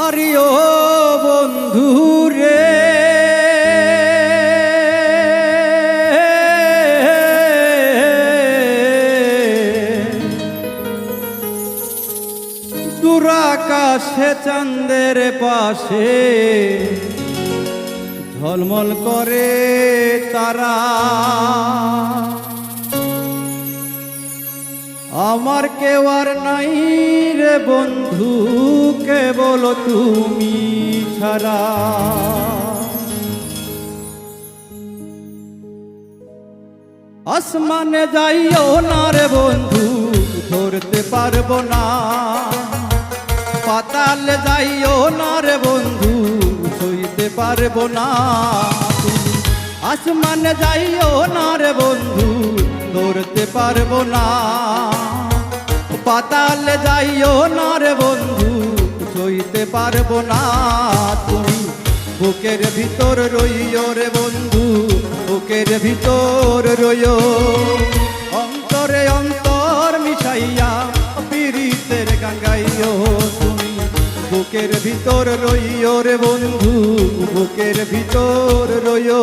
Arroyo বন্ধু রে দুরাকাশে চাঁদের পাশে ঝলমল করে তারা। আমার কেউ আর নাই রে বন্ধু, কেবল তুমি ছাড়া। আসমানে যাইও না রে বন্ধু, ধরতে পারব না। পাতালে যাইও না রে বন্ধু, সইতে পারব না। আসমানে যাইও না রে বন্ধু, ধরতে পারব না। পাতালে যাইও না রে বন্ধু সইতে পারব না তুমি। বুকের ভিতর রইও রে বন্ধু, বুকের ভিতর রইও। অন্তরে অন্তর মিশাইয়া পীড়িতের গাঙ্গাইও তুমি। বুকের ভিতর রইও রে বন্ধু, বুকের ভিতর রইও।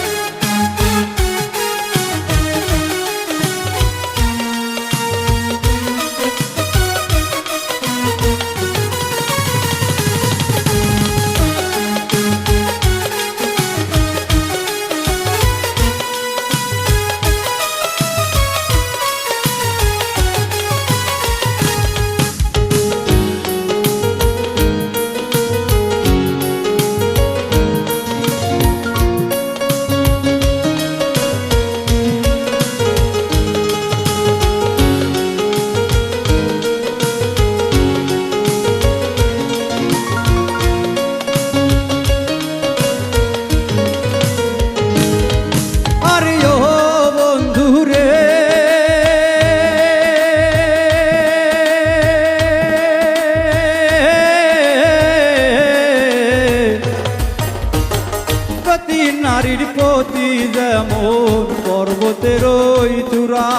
নারীর প্রতি যেমন পর্বতের ওই চূড়া,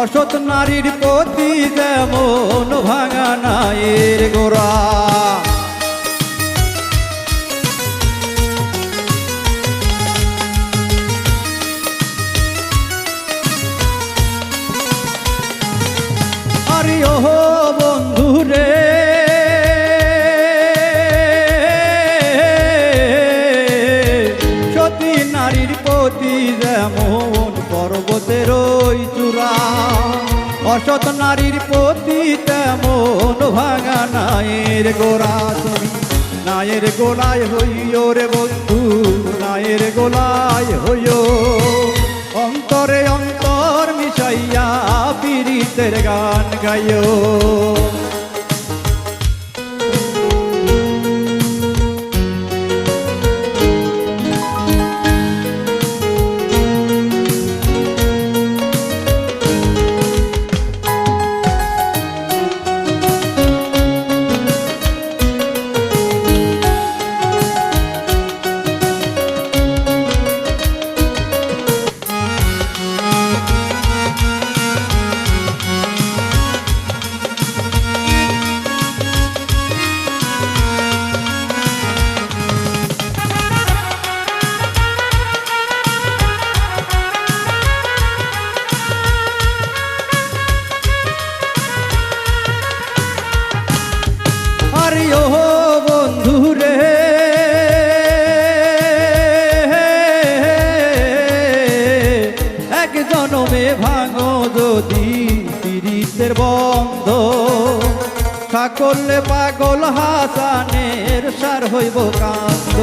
অসৎ নারীর প্রতি যেমন ভাঙা নায়ের গোড়া। আরে ও অসৎ নারীর প্রতি তেমন ভাঙা নায়ের গোড়া তুমি। নায়ের গোলায় হইও রে বন্ধু, নায়ের গোলায় হইও। অন্তরে অন্তর মিশাইয়া পীড়িতের গান গাইও। আরে ও বন্ধু রে। এক জনমে ভাঙো যদি বন্ধ। সাকলে পাগল হাসানের সার হইব কান্দ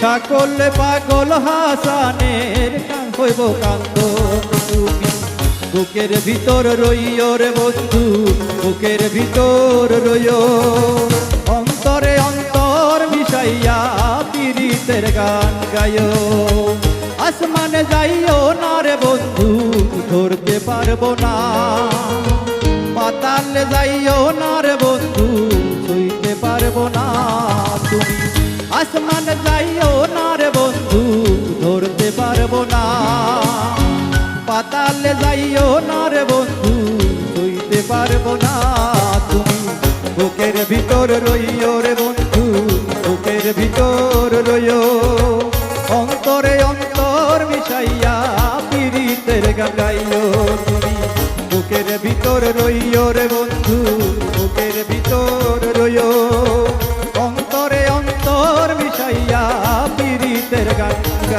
সাকলে পাগল হাসানের হইব কান্দ। তুমি বুকের ভিতর রইও রে বন্ধু, বুকের ভিতর রইও। অন্তরে অন্তর মিশাইয়া পীড়িতের গান গায়ো আসমানে যাইও না রে বন্ধু, ধরতে পারব না। পাতালে যাইও না রে বন্ধু ছুঁইতে পারব না। তুমি আসমানে যাইও না রে বন্ধু, ধরতে পারব না। পাতালে যাইও না রে বন্ধু ছুঁইতে পারব না। তুমি বুকের ভিতর রইও রে বন্ধু, বুকের ভিতর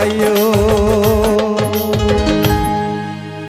অন্তরে